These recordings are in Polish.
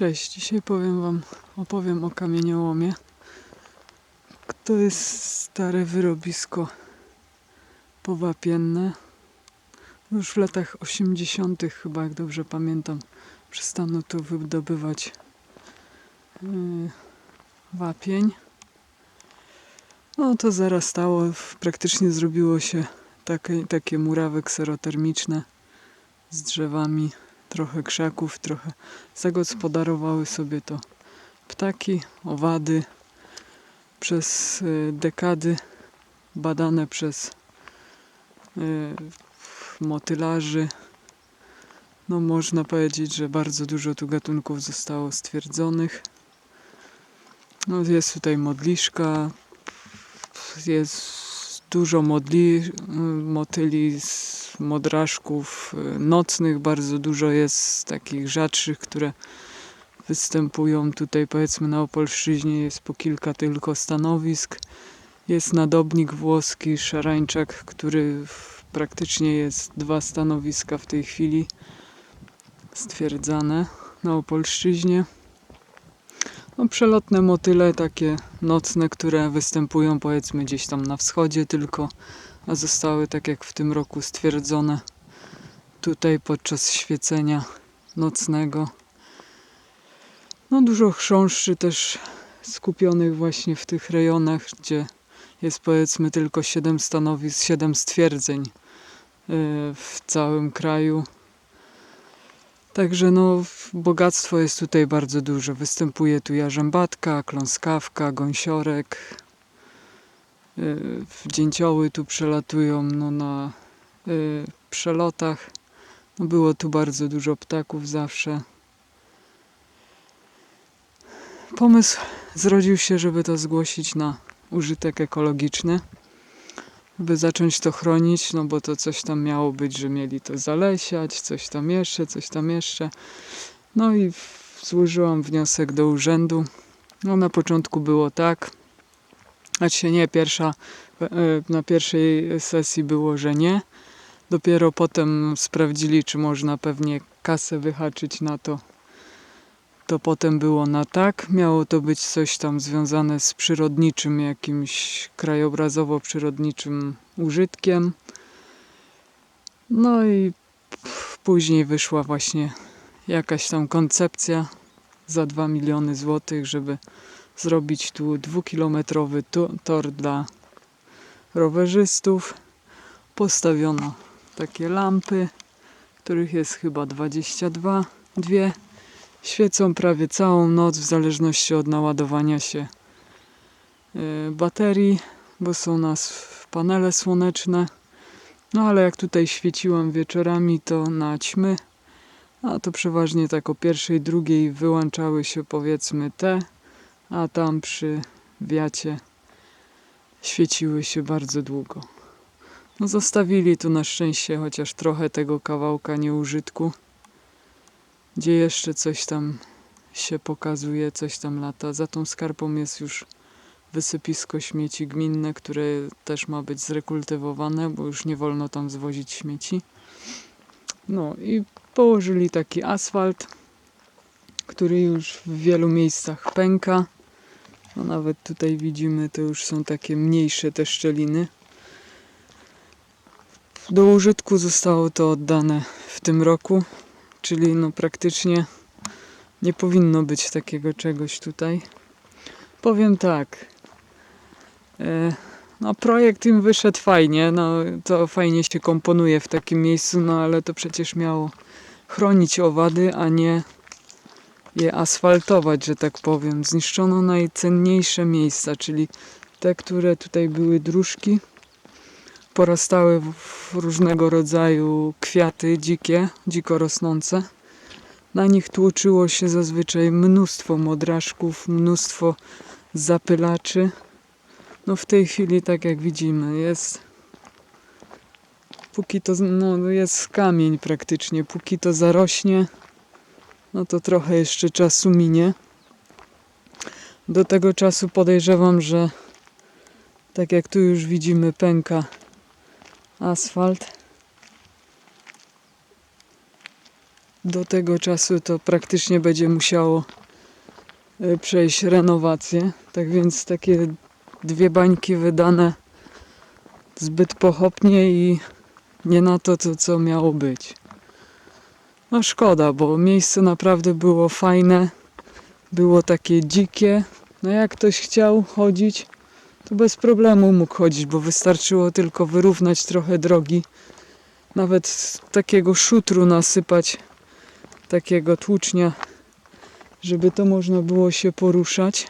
Cześć, dzisiaj powiem Wam, opowiem o kamieniołomie. To jest stare wyrobisko powapienne. Już w latach 80., chyba jak dobrze pamiętam, przestano tu wydobywać yy, wapień. No to zarastało, praktycznie zrobiło się takie, takie murawy kserotermiczne z drzewami, trochę krzaków, trochę zagospodarowały sobie to ptaki, owady przez y, dekady badane przez y, motylarzy. No można powiedzieć, że bardzo dużo tu gatunków zostało stwierdzonych. No jest tutaj modliszka, jest dużo modli, motyli, z modraszków y, nocnych, bardzo dużo jest takich rzadszych, które występują tutaj powiedzmy na Opolszczyźnie, jest po kilka tylko stanowisk. Jest nadobnik włoski, szarańczak, który praktycznie jest dwa stanowiska w tej chwili stwierdzane na Opolszczyźnie. No, przelotne motyle takie nocne, które występują powiedzmy gdzieś tam na wschodzie tylko, a zostały tak jak w tym roku stwierdzone tutaj podczas świecenia nocnego. No dużo chrząszczy też skupionych właśnie w tych rejonach, gdzie jest powiedzmy tylko 7 stanowisk, 7 stwierdzeń yy, w całym kraju. Także no, bogactwo jest tutaj bardzo duże. Występuje tu jarzębatka, kląskawka, gąsiorek. Yy, Dzięcioły tu przelatują no, na yy, przelotach. No, było tu bardzo dużo ptaków zawsze. Pomysł zrodził się, żeby to zgłosić na użytek ekologiczny. By zacząć to chronić, no bo to coś tam miało być, że mieli to zalesiać, coś tam jeszcze, coś tam jeszcze. No i złożyłam wniosek do urzędu. No na początku było tak, znaczy nie, pierwsza, e, na pierwszej sesji było, że nie. Dopiero potem sprawdzili, czy można pewnie kasę wyhaczyć na to. To potem było na tak. Miało to być coś tam związane z przyrodniczym, jakimś krajobrazowo-przyrodniczym użytkiem. No i później wyszła właśnie jakaś tam koncepcja za 2 miliony złotych, żeby zrobić tu dwukilometrowy tor dla rowerzystów. Postawiono takie lampy, których jest chyba 22, dwie. Świecą prawie całą noc w zależności od naładowania się y, baterii, bo są nas panele słoneczne. No ale jak tutaj świeciłam wieczorami, to na ćmy, a to przeważnie tak o pierwszej, drugiej wyłączały się powiedzmy te, a tam przy wiacie świeciły się bardzo długo. No zostawili tu na szczęście chociaż trochę tego kawałka nieużytku, gdzie jeszcze coś tam się pokazuje, coś tam lata. Za tą skarpą jest już wysypisko śmieci gminne, które też ma być zrekultywowane, bo już nie wolno tam zwozić śmieci. No i położyli taki asfalt, który już w wielu miejscach pęka. No nawet tutaj widzimy, to już są takie mniejsze te szczeliny. Do użytku zostało to oddane w tym roku, czyli no praktycznie nie powinno być takiego czegoś tutaj. Powiem tak. E, no projekt im wyszedł fajnie, no to fajnie się komponuje w takim miejscu, no ale to przecież miało chronić owady, a nie je asfaltować, że tak powiem. Zniszczono najcenniejsze miejsca, czyli te, które tutaj były dróżki, porastały w różnego rodzaju kwiaty dzikie, dziko rosnące. Na nich tłoczyło się zazwyczaj mnóstwo modraszków, mnóstwo zapylaczy. No w tej chwili, tak jak widzimy, jest póki to, no jest kamień praktycznie, póki to zarośnie, no to trochę jeszcze czasu minie. Do tego czasu podejrzewam, że tak jak tu już widzimy pęka asfalt. do tego czasu to praktycznie będzie musiało y, przejść renowację. Tak więc takie dwie bańki wydane zbyt pochopnie i nie na to, co, co miało być. No szkoda, bo miejsce naprawdę było fajne, było takie dzikie. No jak ktoś chciał chodzić, to bez problemu mógł chodzić, bo wystarczyło tylko wyrównać trochę drogi. Nawet takiego szutru nasypać, takiego tłucznia, żeby to można było się poruszać.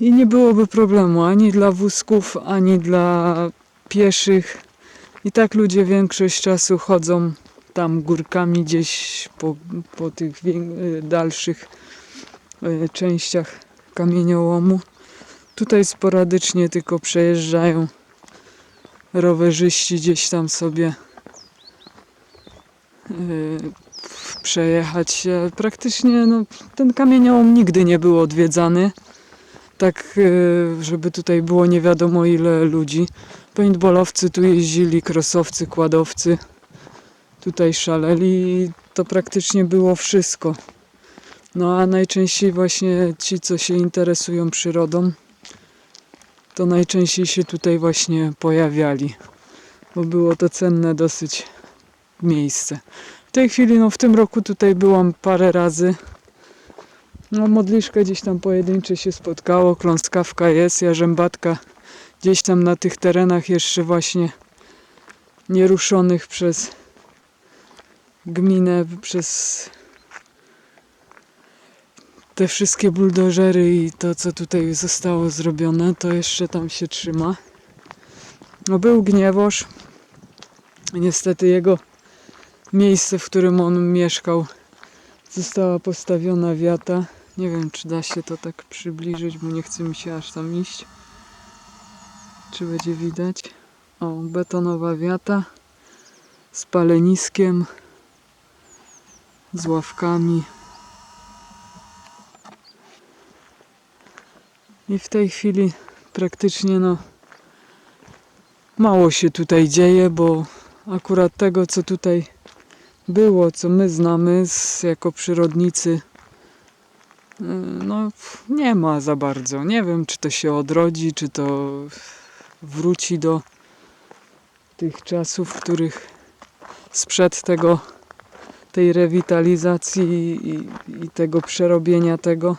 I nie byłoby problemu ani dla wózków, ani dla pieszych. I tak ludzie większość czasu chodzą tam górkami gdzieś po, po tych y, dalszych y, częściach kamieniołomu. Tutaj sporadycznie tylko przejeżdżają rowerzyści gdzieś tam sobie y, przejechać się. Praktycznie no, ten kamieniołom nigdy nie był odwiedzany. Tak, y, żeby tutaj było nie wiadomo ile ludzi. Paintballowcy tu jeździli, krosowcy, kładowcy. Tutaj szaleli i to praktycznie było wszystko. No a najczęściej właśnie ci, co się interesują przyrodą, to najczęściej się tutaj właśnie pojawiali, bo było to cenne dosyć miejsce. W tej chwili, no w tym roku tutaj byłam parę razy. No modliszka gdzieś tam pojedyncze się spotkało, kląskawka jest, jarzębatka gdzieś tam na tych terenach jeszcze właśnie nieruszonych przez gminę, przez te wszystkie buldożery i to, co tutaj zostało zrobione, to jeszcze tam się trzyma. No był gniewoż. Niestety jego miejsce, w którym on mieszkał, została postawiona wiata. Nie wiem, czy da się to tak przybliżyć, bo nie chce mi się aż tam iść. Czy będzie widać? O, betonowa wiata z paleniskiem, z ławkami. I w tej chwili praktycznie no mało się tutaj dzieje, bo akurat tego co tutaj było, co my znamy z, jako przyrodnicy, y, no nie ma za bardzo. Nie wiem, czy to się odrodzi, czy to wróci do tych czasów, w których sprzed tego tej rewitalizacji i, i tego przerobienia tego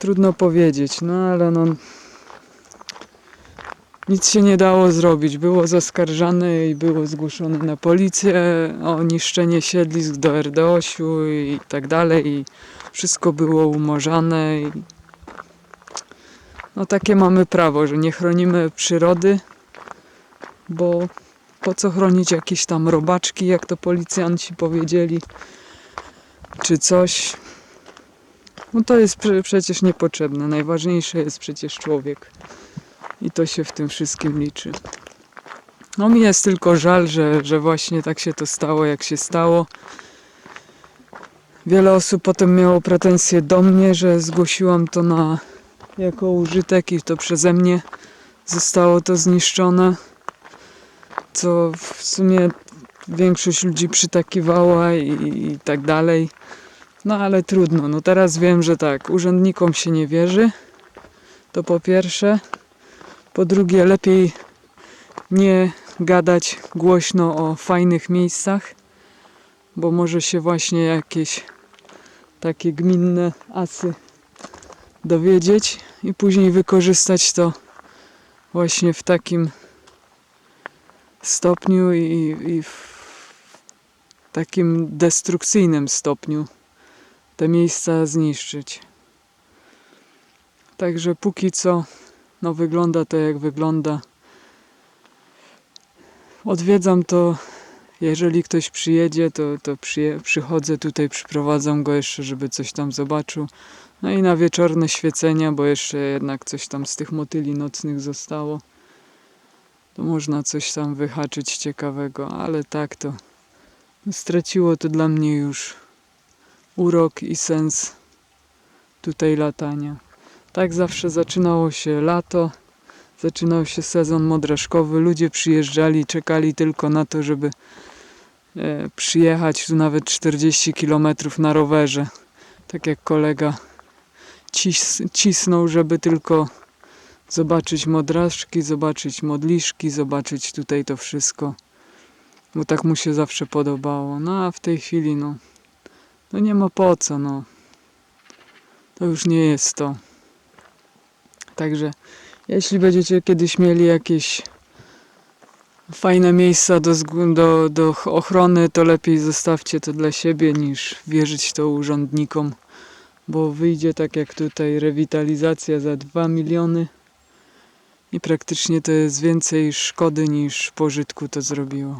trudno powiedzieć, no ale no nic się nie dało zrobić. Było zaskarżane i było zgłoszone na policję o niszczenie siedlisk do RDOŚ-u i tak dalej. I wszystko było umorzane. I... No takie mamy prawo, że nie chronimy przyrody, bo po co chronić jakieś tam robaczki, jak to policjanci powiedzieli, czy coś. No to jest prze- przecież niepotrzebne. Najważniejszy jest przecież człowiek. I to się w tym wszystkim liczy. No mi jest tylko żal, że, że właśnie tak się to stało, jak się stało. Wiele osób potem miało pretensje do mnie, że zgłosiłam to na jako użytek i to przeze mnie zostało to zniszczone. Co w sumie większość ludzi przytakiwała i, i tak dalej. No ale trudno. No teraz wiem, że tak, urzędnikom się nie wierzy. To po pierwsze. Po drugie, lepiej nie gadać głośno o fajnych miejscach, bo może się właśnie jakieś takie gminne asy dowiedzieć i później wykorzystać to właśnie w takim stopniu i, i w takim destrukcyjnym stopniu te miejsca zniszczyć. Także póki co no wygląda to jak wygląda. Odwiedzam to, jeżeli ktoś przyjedzie, to, to przyje, przychodzę tutaj, przyprowadzam go jeszcze, żeby coś tam zobaczył. No i na wieczorne świecenia, bo jeszcze jednak coś tam z tych motyli nocnych zostało. To można coś tam wyhaczyć ciekawego, ale tak to straciło to dla mnie już urok i sens tutaj latania. Tak zawsze zaczynało się lato. zaczynał się sezon modraszkowy, ludzie przyjeżdżali, czekali tylko na to, żeby e, przyjechać tu nawet 40 km na rowerze. Tak jak kolega cis, cisnął, żeby tylko zobaczyć modraszki, zobaczyć modliszki, zobaczyć tutaj to wszystko. Bo tak mu się zawsze podobało. No a w tej chwili no, no nie ma po co, no. To już nie jest to. Także jeśli będziecie kiedyś mieli jakieś fajne miejsca do, do, do ch- ochrony, to lepiej zostawcie to dla siebie niż wierzyć to urzędnikom, bo wyjdzie tak jak tutaj rewitalizacja za 2 miliony i praktycznie to jest więcej szkody niż pożytku to zrobiło.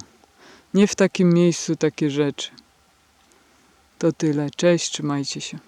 Nie w takim miejscu takie rzeczy. To tyle. Cześć, trzymajcie się.